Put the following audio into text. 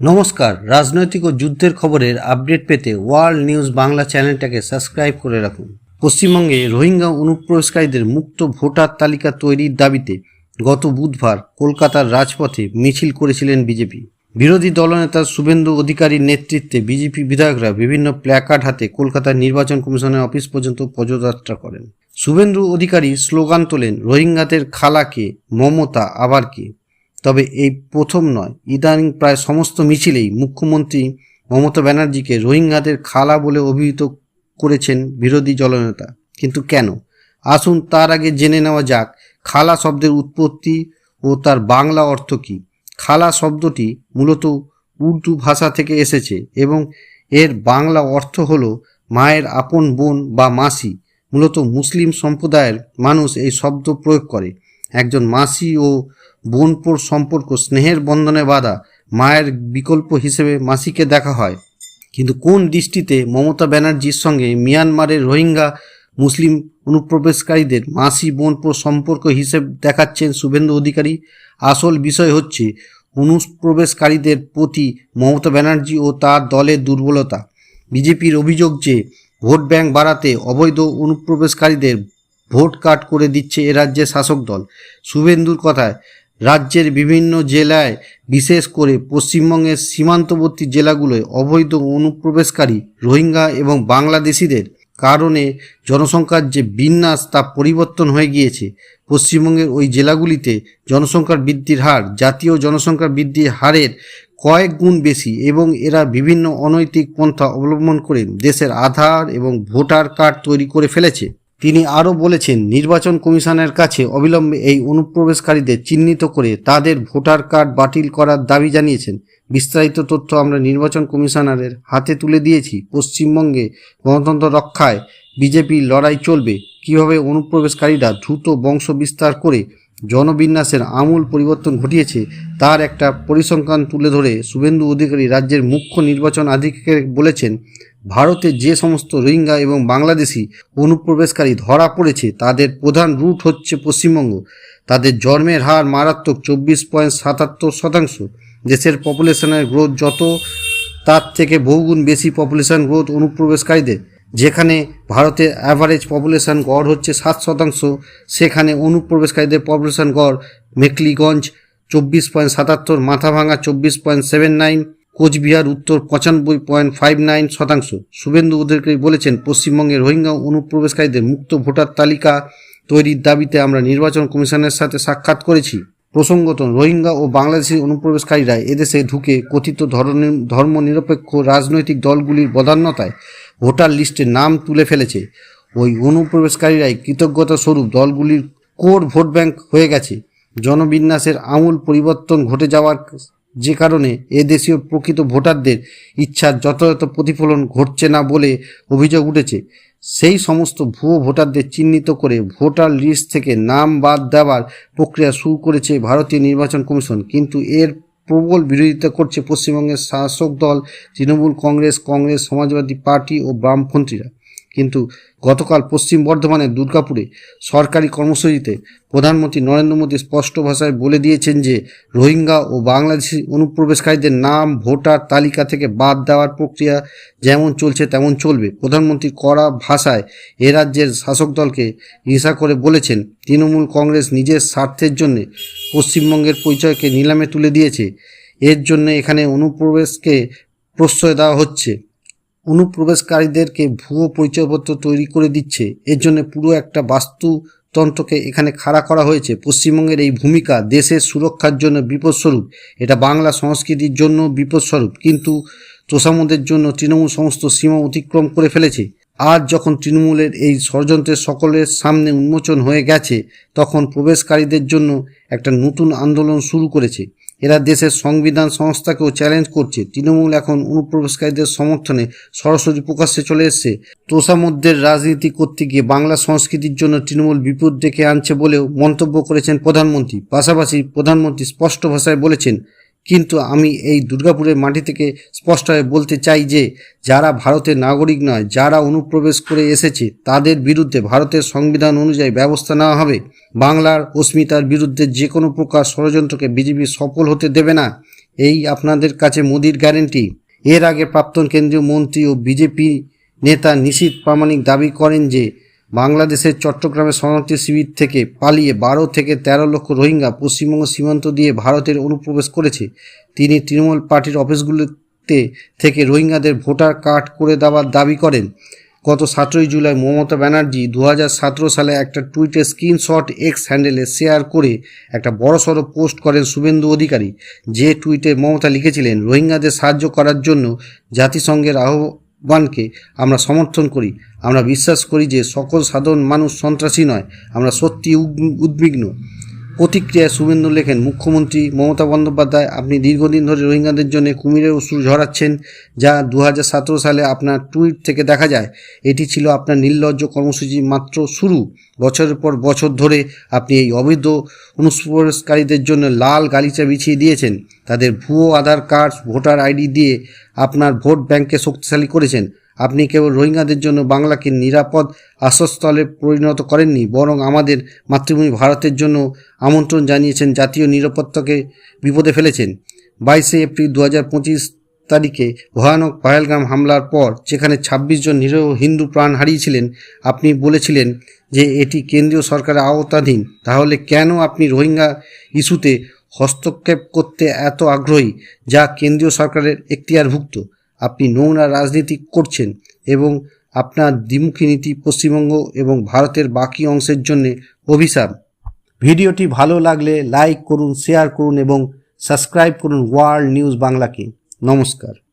নমস্কার। রাজনৈতিক ও যুদ্ধের খবরের আপডেট পেতে ওয়ার্ল্ড নিউজ বাংলা চ্যানেলটাকে সাবস্ক্রাইব করে রাখুন। পশ্চিমবঙ্গে রোহিঙ্গা অনুপ্রবেশকারীদের মুক্ত ভোটার তালিকা তৈরির দাবিতে গত বুধবার কলকাতার রাজপথে মিছিল করেছিলেন বিজেপি। বিরোধী দলনেতা শুভেন্দু অধিকারীর নেতৃত্বে বিজেপি বিধায়করা বিভিন্ন প্ল্যাকার্ড হাতে কলকাতার নির্বাচন কমিশনের অফিস পর্যন্ত পদযাত্রা করেন। শুভেন্দু অধিকারী স্লোগান তোলেন, রোহিঙ্গাদের খালাকে, মমতা আবার কে তবে এই প্রথম নয়। ইদানিং প্রায় সমস্ত মিছিলেই মুখ্যমন্ত্রী মমতা ব্যানার্জিকে রোহিঙ্গাদের খালা বলে অভিহিত করেছেন বিরোধী দলনেতা কিন্তু কেন? আসুন তার আগে জেনে নেওয়া যাক, খালা শব্দের উৎপত্তি ও তার বাংলা অর্থ কী? খালা শব্দটি মূলত উর্দু ভাষা থেকে এসেছে এবং এর বাংলা অর্থ হল মায়ের আপন বোন বা মাসি। মূলত মুসলিম সম্প্রদায়ের মানুষ এই শব্দ প্রয়োগ করে। একজন মাসি ও বোনপোর সম্পর্ক, স্নেহের বন্ধনে বাঁধা, মায়ের বিকল্প হিসেবে মাসিকে দেখা হয়। কিন্তু কোন দৃষ্টিতে মমতা ব্যানার্জির সঙ্গে মিয়ানমারের রোহিঙ্গা মুসলিম অনুপ্রবেশকারীদের মাসি বোনপোর সম্পর্ক হিসেব দেখাচ্ছেন শুভেন্দু অধিকারী? আসল বিষয় হচ্ছে, অনুপ্রবেশকারীদের প্রতি মমতা ব্যানার্জি ও তার দলের দুর্বলতা। বিজেপির অভিযোগ যে, ভোট ব্যাংক বাড়াতে অবৈধ অনুপ্রবেশকারীদের ভোট কাট করে দিচ্ছে এ রাজ্যের শাসক দল। শুভেন্দুর কথায় রাজ্যের বিভিন্ন জেলায়, বিশেষ করে পশ্চিমবঙ্গের সীমান্তবর্তী জেলাগুলোয় অবৈধ অনুপ্রবেশকারী, রোহিঙ্গা এবং বাংলাদেশিদের কারণে জনসংখ্যার যে বিন্যাস তা পরিবর্তন হয়ে গিয়েছে। পশ্চিমবঙ্গের ওই জেলাগুলিতে জনসংখ্যার বৃদ্ধির হার, জাতীয় জনসংখ্যার বৃদ্ধির হারের কয়েক গুণ বেশি এবং এরা বিভিন্ন অনৈতিক পন্থা অবলম্বন করে দেশের আধার এবং ভোটার কার্ড তৈরি করে ফেলেছে। তিনি আরও বলেছেন, নির্বাচন কমিশনের কাছে অবিলম্বে এই অনুপ্রবেশকারীদের চিহ্নিত করে তাদের ভোটার কার্ড বাতিল করার দাবি জানিয়েছেন। বিস্তারিত তথ্য আমরা নির্বাচন কমিশনারের হাতে তুলে দিয়েছি। পশ্চিমবঙ্গে গণতন্ত্র রক্ষায় বিজেপির লড়াই চলবে। কীভাবে অনুপ্রবেশকারীরা দ্রুত বংশ বিস্তার করে জনবিন্যাসের আমূল পরিবর্তন ঘটিয়েছে, তার একটা পরিসংখ্যান তুলে ধরে শুভেন্দু অধিকারী রাজ্যের মুখ্য নির্বাচন আধিকারিক বলেছেন ভারতে যে সমস্ত রোহিঙ্গা এবং বাংলাদেশি অনুপ্রবেশকারী ধরা পড়েছে, তাদের প্রধান রুট হচ্ছে পশ্চিমবঙ্গ। তাদের জন্মের হার মারাত্মক চব্বিশ পয়েন্ট সাতাত্তর শতাংশ। দেশের পপুলেশনের গ্রোথ যত, তার থেকে বহুগুণ বেশি পপুলেশন গ্রোথ অনুপ্রবেশকারীদের। যেখানে ভারতের অ্যাভারেজ পপুলেশন গড় হচ্ছে সাত শতাংশ, সেখানে অনুপ্রবেশকারীদের পপুলেশন গড় মেকলিগঞ্জ চব্বিশ পয়েন্ট সাতাত্তর মাথাভাঙা চব্বিশ পয়েন্ট সেভেন নাইন কোচবিহার উত্তর পঁচানব্বই পয়েন্ট ফাইভ নাইন শতাংশ। শুভেন্দু অধিকারী বলেছেন পশ্চিমবঙ্গে রোহিঙ্গা অনুপ্রবেশকারীদের মুক্ত ভোটার তালিকা তৈরির দাবিতে আমরা নির্বাচন কমিশনের সাথে সাক্ষাৎ করেছি। প্রসঙ্গত, রোহিঙ্গা ও বাংলাদেশি অনুপ্রবেশকারীরা এদেশে ঢুকে কথিত ধর্মনিরপেক্ষ রাজনৈতিক দলগুলির বদান্যতায় ভোটার লিস্টে নাম তুলে ফেলেছে। ওই অনুপ্রবেশকারীরাই কৃতজ্ঞতা স্বরূপ দলগুলির কোর ভোট ব্যাংক হয়ে গেছে। জনবিন্যাসের আমূল পরিবর্তন ঘটে যাওয়ার যে কারণে এ দেশীয় প্রকৃত ভোটারদের ইচ্ছার যথাযথ প্রতিফলন ঘটছে না বলে অভিযোগ উঠেছে। সেই সমস্ত ভুয়ো ভোটারদের চিহ্নিত করে ভোটার লিস্ট থেকে নাম বাদ দেওয়ার প্রক্রিয়া শুরু করেছে ভারতীয় নির্বাচন কমিশন। কিন্তু এর প্রবল বিরোধিতা করছে পশ্চিমবঙ্গের শাসক দল, তৃণমূল কংগ্রেস কংগ্রেস সমাজবাদী পার্টি ও বামপন্থীরা। কিন্তু গতকাল পশ্চিম বর্ধমানের দুর্গাপুরে সরকারি কর্মসূচিতে প্রধানমন্ত্রী নরেন্দ্র মোদী স্পষ্ট ভাষায় বলে দিয়েছেন যে রোহিঙ্গা ও বাংলাদেশি অনুপ্রবেশকারীদের নাম, ভোটার তালিকা থেকে বাদ দেওয়ার প্রক্রিয়া যেমন চলছে তেমন চলবে। প্রধানমন্ত্রী কড়া ভাষায় এ রাজ্যের শাসক দলকে হিংসা করে বলেছেন, তৃণমূল কংগ্রেস নিজের স্বার্থের জন্য পশ্চিমবঙ্গের পরিচয়কে নিলামে তুলে দিয়েছে। এর জন্য এখানে অনুপ্রবেশকে প্রশ্রয় দেওয়া হচ্ছে। অনুপ্রবেশকারীদেরকে ভুয়ো পরিচয়পত্র তৈরি করে দিচ্ছে। এর জন্য পুরো একটা বাস্তুতন্ত্রকে এখানে খাড়া করা হয়েছে। পশ্চিমবঙ্গের এই ভূমিকা দেশের সুরক্ষার জন্য বিপদস্বরূপ। এটা বাংলা সংস্কৃতির জন্য বিপদস্বরূপ। কিন্তু তোষামদের জন্য তৃণমূল সমস্ত সীমা অতিক্রম করে ফেলেছে। আজ যখন তৃণমূলের এই ষড়যন্ত্রের সকলের সামনে উন্মোচন হয়ে গেছে, তখন প্রবেশকারীদের জন্য একটা নতুন আন্দোলন শুরু করেছে। এরা দেশের সংবিধান সংস্থাকেও চ্যালেঞ্জ করছে। তৃণমূল এখন অনুপ্রবেশকারীদের সমর্থনে সরাসরি প্রকাশ্যে চলে এসছে। তোষামধ্যের রাজনীতি করতে গিয়ে বাংলা সংস্কৃতির জন্য তৃণমূল বিপদ ডেকে আনছে বলেও মন্তব্য করেছেন প্রধানমন্ত্রী। পাশাপাশি প্রধানমন্ত্রী স্পষ্ট ভাষায় বলেছেন কিন্তু আমি এই দুর্গাপুরের মাটি থেকে স্পষ্টভাবে বলতে চাই যে, যারা ভারতের নাগরিক নয়, যারা অনুপ্রবেশ করে এসেছে, তাদের বিরুদ্ধে ভারতের সংবিধান অনুযায়ী ব্যবস্থা নেওয়া হবে। বাংলার অস্মিতার বিরুদ্ধে যে কোনো প্রকার ষড়যন্ত্রকে বিজেপি সফল হতে দেবে না। এই আপনাদের কাছে মোদির গ্যারেন্টি। এর আগে প্রাক্তন কেন্দ্রীয় মন্ত্রী ও বিজেপি নেতা নিশীত প্রামাণিক দাবি করেন যে বাংলাদেশের চট্টগ্রামের শরণার্থী শিবির থেকে পালিয়ে বারো থেকে তেরো লক্ষ রোহিঙ্গা পশ্চিমবঙ্গ সীমান্ত দিয়ে ভারতের অনুপ্রবেশ করেছে। তিনি তৃণমূল পার্টির অফিসগুলোতে থেকে রোহিঙ্গাদের ভোটার কার্ড করে দেওয়ার দাবি করেন। গত সতেরোই জুলাই মমতা ব্যানার্জি দু হাজার সতেরো সালে একটা টুইটে স্ক্রিনশট এক্স হ্যান্ডেলে শেয়ার করে একটা বড়সড় পোস্ট করেন শুভেন্দু অধিকারী। যে টুইটে মমতা লিখেছিলেন, রোহিঙ্গাদের সাহায্য করার জন্য জাতিসংঘের আহ্বানকে আমরা সমর্থন করি, আমরা বিশ্বাস করি যে সকল সাধারণ মানুষ সন্ত্রাসী নয়, আমরা সত্যি উদ- উদ্বিগ্ন। প্রতিক্রিয়ায় শুভেন্দু লেখেন, মুখ্যমন্ত্রী মমতা বন্দ্যোপাধ্যায়, আপনি দীর্ঘদিন ধরে রোহিঙ্গাদের জন্য কুমিরের ওষুধ ঝরাচ্ছেন, যা দু হাজার সতেরো সালে আপনার টুইট থেকে দেখা যায়। এটি ছিল আপনার নির্লজ্জ কর্মসূচি মাত্র শুরু। বছরের পর বছর ধরে আপনি এই অবৈধ অনুপ্রবেশকারীদের জন্য লাল গালিচা বিছিয়ে দিয়েছেন। তাদের ভুয়ো আধার কার্ড, ভোটার আইডি দিয়ে আপনার ভোট ব্যাংককে শক্তিশালী করেছেন। আপনি কেবল রোহিঙ্গাদের জন্য বাংলাকে নিরাপদ আশ্রয়স্থলে পরিণত করেননি, বরং আমাদের মাতৃভূমি ভারতের জন্য আমন্ত্রণ জানিয়েছেন জাতীয় নিরাপত্তাকে বিপদে ফেলেছেন। বাইশে এপ্রিল দু হাজার পঁচিশ তারিখে ভয়ানক পাহেলগাম হামলার পর যেখানে ২৬ জন নিরীহ হিন্দু প্রাণ হারিয়েছিলেন, আপনি বলেছিলেন যে এটি কেন্দ্রীয় সরকারের আওতাধীন। তাহলে কেন আপনি রোহিঙ্গা ইস্যুতে হস্তক্ষেপ করতে এত আগ্রহী, যা কেন্দ্রীয় সরকারের এখতিয়ারভুক্ত? আপনি নোংরা রাজনীতি করছেন এবং আপনার দ্বিমুখী নীতি পশ্চিমবঙ্গ এবং ভারতের বাকি অংশের জন্য অভিশাপ। ভিডিওটি ভালো লাগলে লাইক করুন, শেয়ার করুন এবং সাবস্ক্রাইব করুন ওয়ার্ল্ড নিউজ বাংলাকে। নমস্কার।